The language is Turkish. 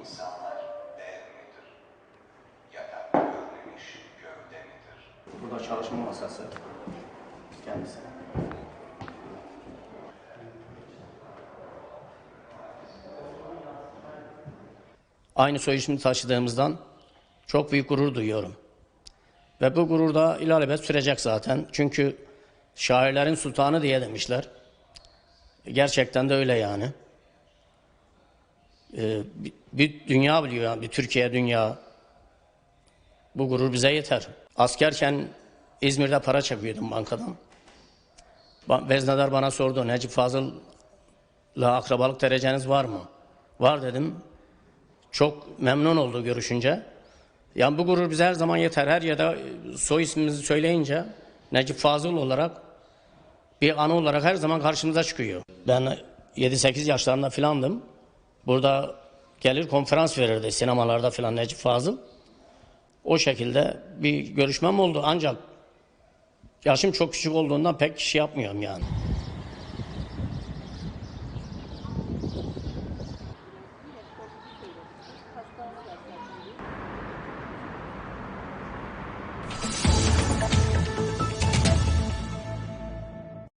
İnsanlar dev midir? Yatak görmemiş gövde midir? Burada çalışma masası kendisi. Aynı soy ismi taşıdığımızdan çok büyük gurur duyuyorum. Ve bu gurur da ilelebet sürecek zaten. Çünkü şairlerin sultanı diye demişler. Gerçekten de öyle yani. Ee, bir, dünya biliyor yani, bir Türkiye dünya. Bu gurur bize yeter. Askerken İzmir'de para çekiyordum bankadan. Ba- Veznedar bana sordu, Necip Fazıl'la akrabalık dereceniz var mı? Var dedim. Çok memnun oldu görüşünce. Yani bu gurur bize her zaman yeter. Her yerde soy ismimizi söyleyince Necip Fazıl olarak bir anı olarak her zaman karşımıza çıkıyor. Ben 7-8 yaşlarında filandım. Burada gelir konferans verirdi sinemalarda filan Necip Fazıl. O şekilde bir görüşmem oldu ancak yaşım çok küçük olduğundan pek şey yapmıyorum yani.